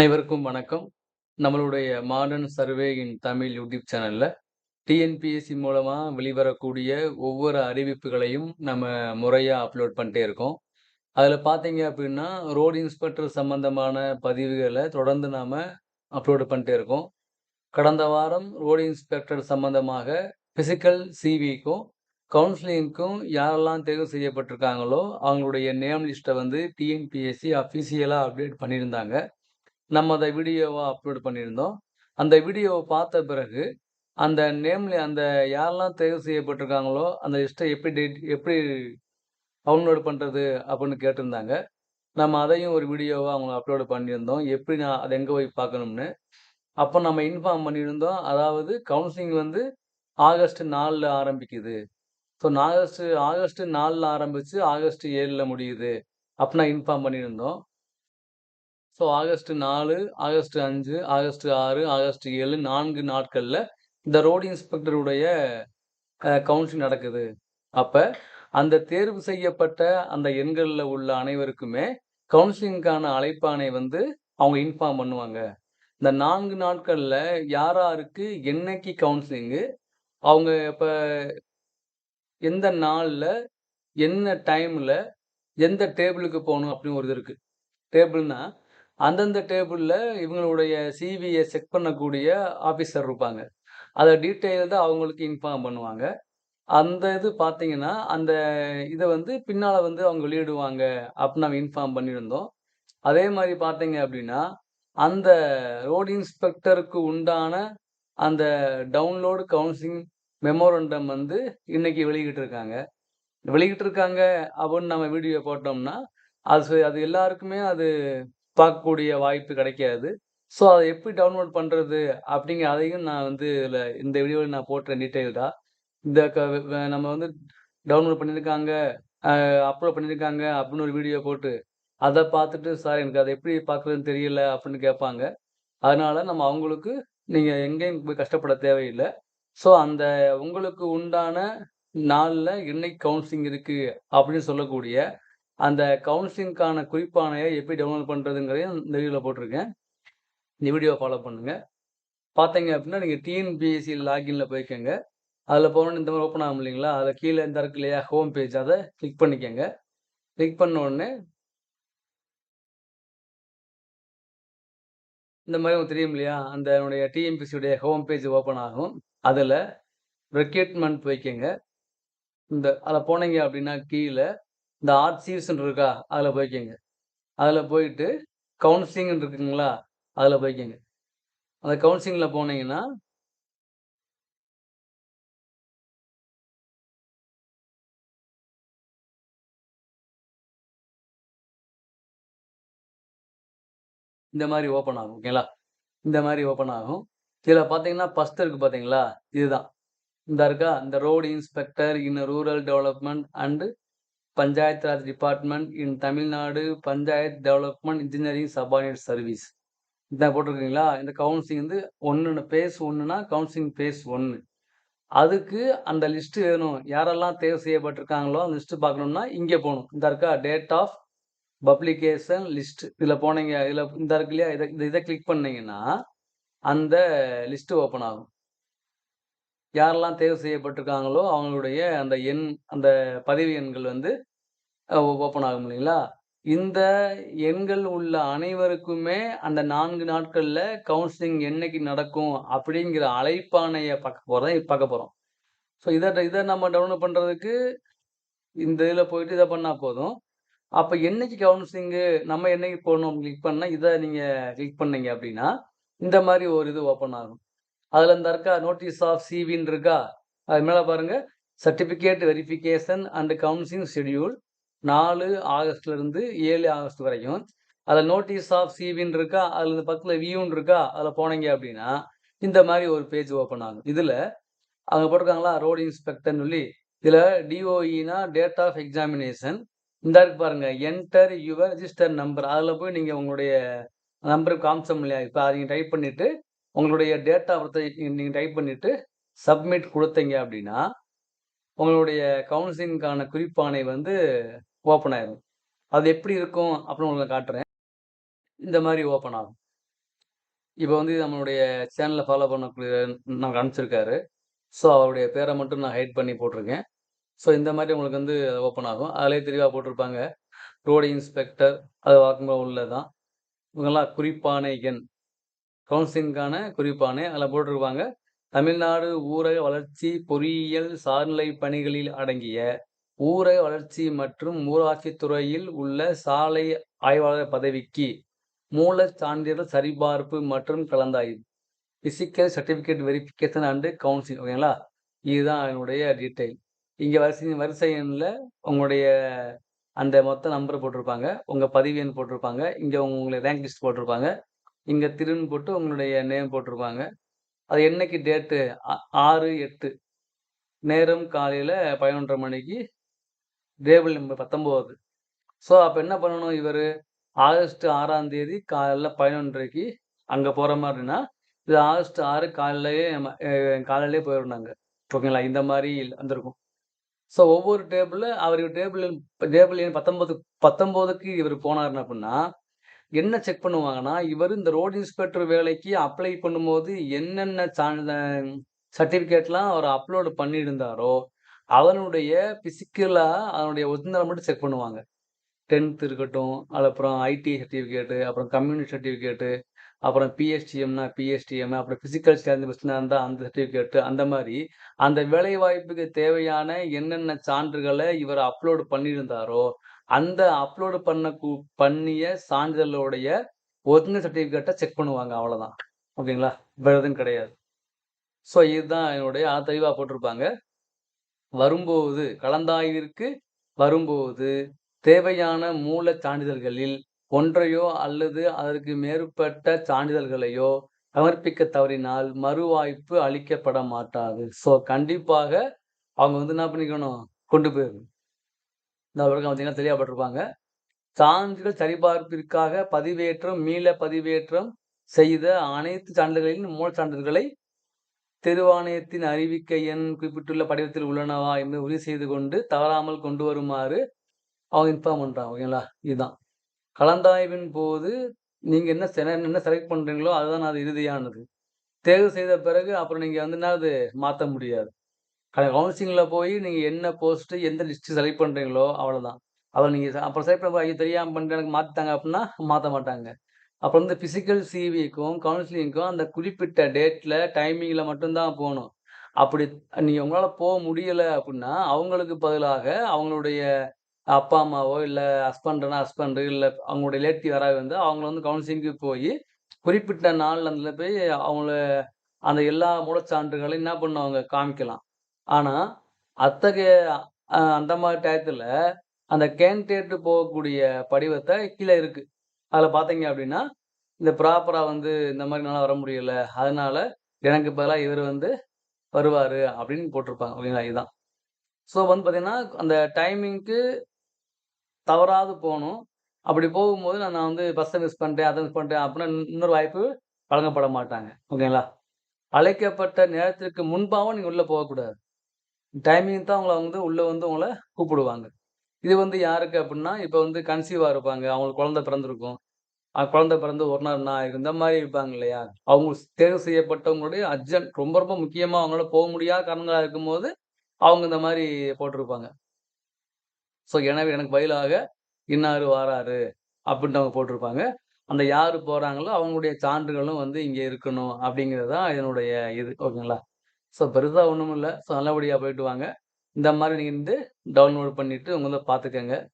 அனைவருக்கும் வணக்கம். நம்மளுடைய modern survey in Tamil YouTube சேனலில் டிஎன்பிஎஸ்சி மூலமாக வெளிவரக்கூடிய ஒவ்வொரு அறிவிப்புகளையும் நம்ம முறையாக அப்லோட் பண்ணிட்டே இருக்கோம். அதில் பார்த்தீங்க அப்படின்னா ரோடு இன்ஸ்பெக்டர் சம்பந்தமான பதிவுகளை தொடர்ந்து நாம் அப்லோடு பண்ணிட்டே இருக்கோம். கடந்த வாரம் ரோடு இன்ஸ்பெக்டர் சம்பந்தமாக ஃபிசிக்கல் சிவிக்கும் கவுன்சிலிங்க்கும் யாரெல்லாம் தேர்வு செய்யப்பட்டிருக்காங்களோ அவங்களுடைய நேம் லிஸ்ட்டை வந்து டிஎன்பிஎஸ்சி அஃபிஷியலாக அப்டேட் பண்ணியிருந்தாங்க. நம்ம அதை வீடியோவாக அப்லோட் பண்ணியிருந்தோம். அந்த வீடியோவை பார்த்த பிறகு, அந்த நேம்ல அந்த யாரெல்லாம் தேர்வு செய்யப்பட்டிருக்காங்களோ, அந்த லிஸ்ட்டை எப்படி டேட் எப்படி டவுன்லோட் பண்ணுறது அப்படின்னு கேட்டிருந்தாங்க. நம்ம அதையும் ஒரு வீடியோவாக அவங்க அப்லோட் பண்ணியிருந்தோம். எப்படி நான் அதை எங்கே போய் பார்க்கணும்னு. அப்போ நம்ம இன்ஃபார்ம் பண்ணியிருந்தோம். அதாவது கவுன்சிலிங் வந்து ஆகஸ்ட் நாலில் ஆரம்பிக்குது. ஸோ ஆகஸ்ட் ஆகஸ்ட் நாலில் ஆரம்பித்து ஆகஸ்ட் ஏழில் முடியுது. அப்படின்னா இன்ஃபார்ம் பண்ணியிருந்தோம். ஸோ ஆகஸ்ட் நாலு ஆகஸ்ட் அஞ்சு ஆகஸ்ட் ஆறு ஆகஸ்ட் ஏழு நான்கு நாட்களில் இந்த ரோடு இன்ஸ்பெக்டருடைய கவுன்சில் கவுன்சிலிங் நடக்குது. அப்போ அந்த தேர்வு செய்யப்பட்ட அந்த எண்களில் உள்ள அனைவருக்குமே கவுன்சிலிங்க்கான அழைப்பானை வந்து அவங்க இன்ஃபார்ம் பண்ணுவாங்க. இந்த நான்கு நாட்களில் யார் யாருக்கு என்னைக்கு கவுன்சிலிங்கு, அவங்க இப்போ எந்த நாளில் என்ன டைமில் எந்த டேபிளுக்கு போகணும் அப்படின்னு ஒரு இது இருக்கு. டேபிள்னா, அந்தந்த டேபிளில் இவங்களுடைய சிவியை செக் பண்ணக்கூடிய ஆஃபீஸர் இருப்பாங்க. அதை டீட்டெயில்டா அவங்களுக்கு இன்ஃபார்ம் பண்ணுவாங்க. அந்த இது பார்த்தீங்கன்னா, அந்த இதை வந்து பின்னால் வந்து அவங்க வெளியிடுவாங்க அப்படின்னு நம்ம இன்ஃபார்ம் பண்ணியிருந்தோம். அதே மாதிரி பார்த்தீங்க அப்படின்னா, அந்த ரோடு இன்ஸ்பெக்டருக்கு உண்டான அந்த டவுன்லோடு கவுன்சிலிங் மெமோரண்டம் வந்து இன்னைக்கு வெளியிட்டிருக்காங்க. வெளியிட்டிருக்காங்க அப்படின்னு நம்ம வீடியோ போட்டோம்னா, அது அது எல்லாருக்குமே அது பார்க்கக்கூடிய வாய்ப்பு கிடைக்காது. ஸோ அதை எப்படி டவுன்லோட் பண்ணுறது அப்படிங்கிற அதையும் நான் வந்து இதில் இந்த வீடியோவில் நான் போட்டுறேன் டீட்டெயில்டாக இந்த க நம்ம வந்து டவுன்லோட் பண்ணியிருக்காங்க, அப்லோட் பண்ணியிருக்காங்க அப்படின்னு ஒரு வீடியோ போட்டு, அதை பார்த்துட்டு சார் எனக்கு அதை எப்படி பார்க்குறதுன்னு தெரியல அப்படின்னு கேட்பாங்க. அதனால் நம்ம அவங்களுக்கு நீங்கள் எங்கேயும் போய் கஷ்டப்பட தேவையில்லை ஸோ அந்த உங்களுக்கு உண்டான நாளில் என்னைக்கு கவுன்சிலிங் இருக்குது அப்படின்னு சொல்லக்கூடிய அந்த கவுன்சிலிங்க்கான குறிப்பானையை எப்படி டவுன்லோட் பண்ணுறதுங்கிறதையும் இந்த வீடியோவில் போட்டிருக்கேன். இந்த வீடியோவை ஃபாலோ பண்ணுங்கள் பார்த்தீங்க அப்படின்னா, நீங்கள் டிஎன்பிஎஸ்சி லாகின்ல போய்க்கோங்க அதில் போனோனே இந்த மாதிரி ஓப்பன் ஆகும் இல்லைங்களா? அதில் கீழே இந்த இருக்கு இல்லையா? ஹோம் பேஜ் அதை கிளிக் பண்ணிக்கோங்க கிளிக் பண்ண உடனே இந்த மாதிரி உங்களுக்கு தெரியும் இல்லையா? அந்த என்னுடைய டிஎன்பிஎஸ்சியுடைய ஹோம் பேஜ் ஓப்பன் ஆகும். அதில் ரெக்ரூட்மென்ட் போய்க்கோங்க இந்த அதில் போனீங்க அப்படின்னா கீழே இந்த ஆர்ட் ஆர்ச்சீவ்ஸ்ன்னு இருக்கா? அதுல போய்க்கங்க. அதுல போயிட்டு கவுன்சிலிங் இருக்குங்களா? அதுல போய்க்கங்க. அந்த கவுன்சிலிங்ல போனீங்கன்னா இந்த மாதிரி ஓப்பன் ஆகும். ஓகேங்களா? இந்த மாதிரி ஓப்பன் ஆகும். இதுல பார்த்தீங்கன்னா, ஃபஸ்ட் இருக்கு பார்த்தீங்களா? இதுதான். இந்த இருக்கா? இந்த road inspector in rural development and panchayat Raj department in Tamil Nadu panchayat development engineering subordinate service. இதான் போட்டிருக்கீங்களா? இந்த கவுன்சிலிங் வந்து ஒன்று பேஸ் ஒன்றுனா கவுன்சிலிங் பேஸ் ஒன்று அதுக்கு அந்த லிஸ்ட்டு வேணும். யாரெல்லாம் தேர்வு செய்யப்பட்டிருக்காங்களோ, அந்த லிஸ்ட்டு பார்க்கணும்னா இங்கே போகணும் இந்த இருக்கா? Date of publication list. இதில் போனீங்க இதில் இந்த இருக்கு இல்லையா? இதை இதை கிளிக் பண்ணீங்கன்னா, அந்த லிஸ்ட்டு ஓப்பன் ஆகும். யாரெல்லாம் தேர்வு செய்யப்பட்டிருக்காங்களோ, அவங்களுடைய அந்த எண் அந்த பதவி எண்கள் வந்து ஓப்பன் ஆகும் இல்லைங்களா? இந்த எண்கள் உள்ள அனைவருக்குமே அந்த நான்கு நாட்களில் கவுன்சிலிங் என்னைக்கு நடக்கும் அப்படிங்கிற அழைப்பானையை பார்க்க போகிறதா பார்க்க போகிறோம் ஸோ இதை இதை நம்ம டவுன்லோட் பண்ணுறதுக்கு இந்த இதில் போயிட்டு இதை பண்ணால் போதும். அப்போ என்னைக்கு கவுன்சிலிங்கு நம்ம என்னைக்கு போகணும் கிளிக் பண்ணால் இதை நீங்கள் கிளிக் பண்ணீங்க அப்படின்னா, இந்த மாதிரி ஒரு இது ஓப்பன் ஆகும். அதில் இந்த இருக்கா? நோட்டீஸ் ஆஃப் சிவின்னு இருக்கா? அது மேலே பாருங்க. Certificate verification and counselling schedule நாலு ஆகஸ்ட்லேருந்து ஏழு ஆகஸ்ட் வரைக்கும். அதில் நோட்டீஸ் ஆஃப் சிவின்னு இருக்கா? அதில் இந்த பக்கத்தில் வியூன்னு இருக்கா? அதில் போனீங்க அப்படின்னா, இந்த மாதிரி ஒரு பேஜ் ஓப்பன் ஆகும். இதில் அங்கே போட்டிருக்காங்களா? ரோடு இன்ஸ்பெக்டர்னு சொல்லி. இதில் டிஓஇன்னா டேட் ஆஃப் எக்ஸாமினேஷன். இந்தா இருக்கு பாருங்க. Enter your register number. அதில் போய் நீங்கள் உங்களுடைய நம்பர் காமிச்சோம் இல்லையா? இப்போ அதை நீங்கள் டைப் பண்ணிவிட்டு உங்களுடைய டேட் ஆஃப் பர்த்த நீங்கள் டைப் பண்ணிவிட்டு சப்மிட் கொடுத்தீங்க அப்படின்னா, உங்களுடைய கவுன்சிலிங்க்கான குறிப்பானை வந்து ஓப்பன் ஆயிரும். அது எப்படி இருக்கும் அப்படின்னு உங்களை காட்டுறேன். இந்த மாதிரி ஓப்பன் ஆகும். இப்போ வந்து நம்மளுடைய சேனலை ஃபாலோ பண்ணக்கூடிய நமக்கு அனுப்பிச்சிருக்காரு. ஸோ, அவருடைய பேரை மட்டும் நான் ஹைட் பண்ணி போட்டிருக்கேன். ஸோ, இந்த மாதிரி உங்களுக்கு வந்து ஓப்பன் ஆகும். அதிலே தெளிவாக போட்டிருப்பாங்க. ரோடு இன்ஸ்பெக்டர் அது வழக்கமா உள்ளது தான். இவங்கெல்லாம் குறிப்பானை எண். கவுன்சிலிங்க்கான குறிப்பானை அதில் போட்டிருப்பாங்க. தமிழ்நாடு ஊரக வளர்ச்சி பொறியியல் சார்நிலை பணிகளில் அடங்கிய ஊரக வளர்ச்சி மற்றும் ஊராட்சி துறையில் உள்ள சாலை ஆய்வாளர் பதவிக்கு மூலச் சான்றிதழ் சரிபார்ப்பு மற்றும் கலந்தாய்வு. Physical certificate verification and counselling ஓகேங்களா? இதுதான் என்னுடைய டீட்டெயில். இங்கே வரிசை வரிசை எண்ணில் உங்களுடைய அந்த மொத்த நம்பர் போட்டிருப்பாங்க. உங்கள் பதிவு எண் போட்டிருப்பாங்க. இங்கே உங்களுடைய ரேங்க் லிஸ்ட் போட்டிருப்பாங்க. இங்கே திருன்னு போட்டு உங்களுடைய நேம் போட்டிருப்பாங்க. அது என்னைக்கு டேட்டு ஆறு எட்டு நேரம் காலையில் பதினொன்றரை மணிக்கு. Table number 19. ஸோ, அப்போ என்ன பண்ணணும் இவர் ஆகஸ்ட் ஆறாம் தேதி காலைல 11:30க்கு அங்க போற மாரின்னா, இது ஆகஸ்ட் ஆறு காலையிலேயே நம்ம அ காலையிலேயே போயிரணும் ஓகேங்களா? இந்த மாதிரி வந்திருக்கும். ஸோ, ஒவ்வொரு டேபிளில் அவர் டேபிள் டேபிள் எண் 19 19க்கு இவரு போனாருன்னா என்ன செக் பண்ணுவாங்கன்னா, இவர் இந்த ரோடு இன்ஸ்பெக்டர் வேலைக்கு அப்ளை பண்ணும்போது என்னென்ன சர்டிஃபிகேட்லாம் அவர் அப்லோடு பண்ணியிருந்தாரோ, அதனுடைய ஃபிசிக்கலாக அதனுடைய ஒரிஜினல் மட்டும் செக் பண்ணுவாங்க. 10த் இருக்கட்டும், அது அப்புறம் ஐடி சர்டிஃபிகேட்டு, அப்புறம் கம்யூனிட்டி சர்டிஃபிகேட்டு, அப்புறம் பிஎஸ்டிஎம்னா பிஎஸ்டிஎம், அப்புறம் பிசிக்கல் ஸ்டாண்டர்ட்ஸ்னா இருந்தால் அந்த சர்டிஃபிகேட்டு அந்த மாதிரி அந்த வேலைவாய்ப்புக்கு தேவையான என்னென்ன சான்றுகளை இவர் அப்லோடு பண்ணியிருந்தாரோ, அந்த அப்லோடு பண்ண கூ பண்ணிய சான்றிதழோடைய ஒரிஜினல் சர்டிஃபிகேட்டை செக் பண்ணுவாங்க அவ்வளோதான். ஓகேங்களா? வேறு எதுவும் கிடையாது. ஸோ, இதுதான் என்னுடைய அ தெளிவா போட்டிருப்பாங்க. வரும்போது கலந்தாய்விற்கு வரும்போது தேவையான மூல சான்றிதழ்களில் ஒன்றையோ அல்லது அதற்கு மேற்பட்ட சான்றிதழ்களையோ சமர்ப்பிக்க தவறினால் மறுவாய்ப்பு அளிக்கப்பட மாட்டாது. ஸோ, கண்டிப்பாக அவங்க வந்து என்ன பண்ணிக்கணும்? கொண்டு போயிடணும் இந்த விளக்கம் பார்த்தீங்கன்னா தெளிவா சான்றுகள் சரிபார்ப்பிற்காக பதிவேற்றம், மீள பதிவேற்றம் செய்த அனைத்து சான்றுகளின் மூலச் சான்றிதழ்களை தெருவாணையத்தின் அறிவிக்கை எண் குறிப்பிட்டுள்ள படிவத்தில் உள்ளனவா என்று உறுதி செய்து கொண்டு தவறாமல் கொண்டு வருமாறு அவங்க இன்ஃபார்ம் பண்ணுறாங்க ஓகேங்களா? இதுதான். கலந்தாய்வின் போது நீங்கள் என்ன என்ன செலக்ட் பண்ணுறீங்களோ அதுதான் அது இறுதியானது. தேர்வு செய்த பிறகு அப்புறம் நீங்கள் வந்து என்னது மாற்ற முடியாது. கடை கவுன்சிலிங்கில் போய் நீங்கள் என்ன போஸ்ட்டு எந்த லிஸ்ட்டு செலக்ட் பண்ணுறீங்களோ அவ்வளோதான். அதை நீங்கள் அப்புறம் செலக்ட் பண்ண ஐயோ! தெரியாமல் பண்ணிட்டேன் எனக்கு மாற்றாங்க அப்படின்னா மாற்ற மாட்டாங்க. அப்புறம் வந்து ஃபிசிக்கல் சிவிக்கும், கவுன்சிலிங்க்கும் அந்த குறிப்பிட்ட டேட்டில் டைமிங்கில் மட்டும்தான் போகணும் அப்படி நீங்கள் உங்களால் போக முடியல அப்படின்னா அவங்களுக்கு பதிலாக அவங்களுடைய அப்பா, அம்மாவோ இல்லை ஹஸ்பண்ட்னா ஹஸ்பண்டு இல்லை அவங்களுடைய ரிலேட்டிவ் யாராவது வந்து அவங்கள வந்து கவுன்சிலிங்க்கு போய் குறிப்பிட்ட நாளில் அதுல போய் அவங்கள அந்த எல்லா மூலச் சான்றுகளையும் என்ன பண்ணுவாங்க? காமிக்கலாம். ஆனால் அத்தகைய அந்த மாதிரி டயத்தில் அந்த கேண்டேட்டு போகக்கூடிய படிவத்தை கீழே இருக்குது அதில் பார்த்தீங்க அப்படின்னா, இந்த ப்ராப்பராக வந்து இந்த மாதிரி நல்லா வர முடியல. அதனால எனக்கு பதிலாக இவர் வந்து வருவார் அப்படின்னு போட்டிருப்பாங்க. ஓகேங்களா? இதுதான். ஸோ, வந்து பார்த்திங்கன்னா அந்த டைமிங்க்கு தவறாது போகணும் அப்படி போகும்போது நான் வந்து பஸ்ஸை மிஸ் பண்ணிட்டேன், அதை மிஸ் பண்ணிட்டேன் அப்படின்னா இன்னொரு வாய்ப்பு வழங்கப்பட மாட்டாங்க. ஓகேங்களா? அழைக்கப்பட்ட நேரத்திற்கு முன்பாகவும் நீங்கள் உள்ளே போகக்கூடாது. டைமிங் தான் அவங்கள வந்து உள்ளே வந்து அவங்கள கூப்பிடுவாங்க. இது வந்து யாருக்கு அப்படின்னா இப்போ வந்து கன்சீவாக இருப்பாங்க. அவங்களுக்கு குழந்தை பிறந்திருக்கும். குழந்தை பிறந்து ஒரு நாள் நான் ஆயிருக்கும். இந்த மாதிரி இருப்பாங்க இல்லையா? அவங்க தேர்வு செய்யப்பட்டவங்களுடைய அர்ஜென்ட் ரொம்ப ரொம்ப முக்கியமாக அவங்களால போக முடியாத காரணங்களாக இருக்கும்போது, அவங்க இந்த மாதிரி போட்டிருப்பாங்க. ஸோ, எனவே எனக்கு பதிலாக இன்னாரு வாராரு அப்படின்ட்டு அவங்க போட்டிருப்பாங்க. அந்த யார் போகிறாங்களோ அவங்களுடைய சான்றுகளும் வந்து இங்கே இருக்கணும் அப்படிங்கிறது தான் இதனுடைய இது. ஓகேங்களா? ஸோ, பெருசாக ஒன்றும் இல்லை ஸோ, நல்லபடியாக போயிட்டு வாங்க. இந்த மாதிரி நீங்கள் வந்து டவுன்லோட் பண்ணிவிட்டு உங்களை வந்து பார்த்துக்கங்க.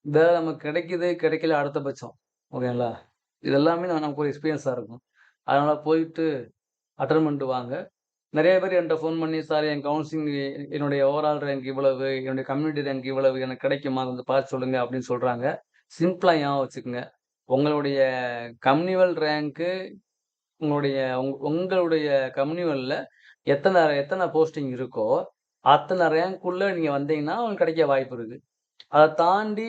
வேலை நமக்கு கிடைக்கிது கிடைக்கல அடுத்த பட்சம். ஓகேங்களா? இது எல்லாமே நமக்கு ஒரு எக்ஸ்பீரியன்ஸாக இருக்கும். அதனால் போயிட்டு அட்டன் பண்ணிட்டு வாங்க. நிறைய பேர் என்கிட்ட ஃபோன் பண்ணி, "சார் என் கவுன்சிலிங் என்னுடைய ஓவரால் ரேங்க் இவ்வளவு, என்னுடைய கம்யூனிட்டி ரேங்க் இவ்வளவு. எனக்கு கிடைக்குமா? வந்து பார்த்து சொல்லுங்க." அப்படின்னு சொல்கிறாங்க சிம்பிளாக ஏன் வச்சுக்கோங்க உங்களுடைய கம்யூனிவல் ரேங்க்கு உங்களுடைய உங் உங்களுடைய கம்யூனிவலில் எத்தனை எத்தனை போஸ்டிங் இருக்கோ, அத்தனை ரேங்க்குள்ளே நீங்கள் வந்தீங்கன்னா, உங்களுக்கு கிடைக்க வாய்ப்பு இருக்குது அதை தாண்டி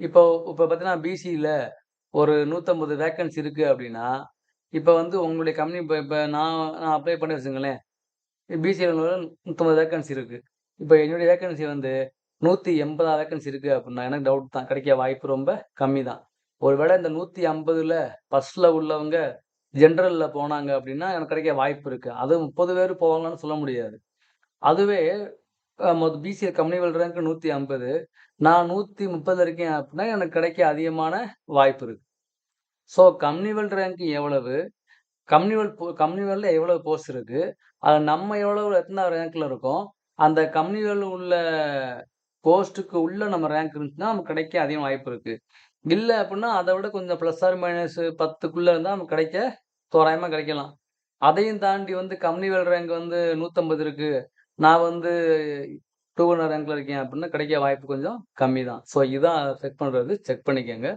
இப்போ இப்போ பார்த்தீங்கன்னா, பிசியில் ஒரு 150 வேக்கன்சி இருக்குது அப்படின்னா, இப்போ வந்து உங்களுடைய கம்பெனி இப்போ இப்போ நான் நான் அப்ளை பண்ணி வச்சுங்களேன் பிசியில் நூற்றம்பது வேக்கன்சி இருக்குது இப்போ என்னுடைய வேக்கன்சி வந்து 180 வேக்கன்சி இருக்குது அப்படின்னா, எனக்கு டவுட் தான். கிடைக்க வாய்ப்பு ரொம்ப கம்மி தான். ஒருவேளை இந்த நூற்றி ஐம்பதில் ஃபஸ்ட்டில் உள்ளவங்க ஜென்ரலில் போனாங்க அப்படின்னா எனக்கு கிடைக்க வாய்ப்பு இருக்குது அது 30 பேர் போவாங்கன்னு சொல்ல முடியாது. அதுவே அ மொத பிசிஏ ரேங்க் ரேங்க் 150 நான் 130ல இருக்கேன் அப்படின்னா, எனக்கு கிடைக்க அதிகமான வாய்ப்பு இருக்குது ஸோ கம்யூனிவல் ரேங்க் எவ்வளவு? கம்யூனிவல் போ கம்யூனிவல்ல எவ்வளவு போஸ்ட் இருக்குது அது நம்ம எவ்வளோ எத்தனை ரேங்க்கில் இருக்கோம்? அந்த கம்யூனிவல் உள்ள போஸ்ட்டுக்கு உள்ள நம்ம ரேங்க் இருந்துச்சுன்னா, நமக்கு கிடைக்க அதிகம் வாய்ப்பு இருக்குது இல்லை அப்படின்னா, அதை விட கொஞ்சம் ப்ளஸ் ஆர் மைனஸ் பத்துக்குள்ளே இருந்தால் நமக்கு கிடைக்க தோராயமாக கிடைக்கலாம். அதையும் தாண்டி வந்து கம்யூனிவல் ரேங்க் வந்து நூற்றம்பது இருக்குது நான் வந்து 200 ரேங்க்ல இருக்கேன் அப்படின்னா, கிடைக்க வாய்ப்பு கொஞ்சம் கம்மி தான். ஸோ இதான் செக் பண்ணுறது செக் பண்ணிக்கோங்க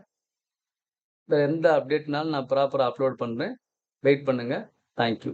வேறு எந்த அப்டேட்னாலும் நான் ப்ராப்பராக அப்லோட் பண்ணுறேன் வெயிட் பண்ணுங்கள் தேங்க் யூ.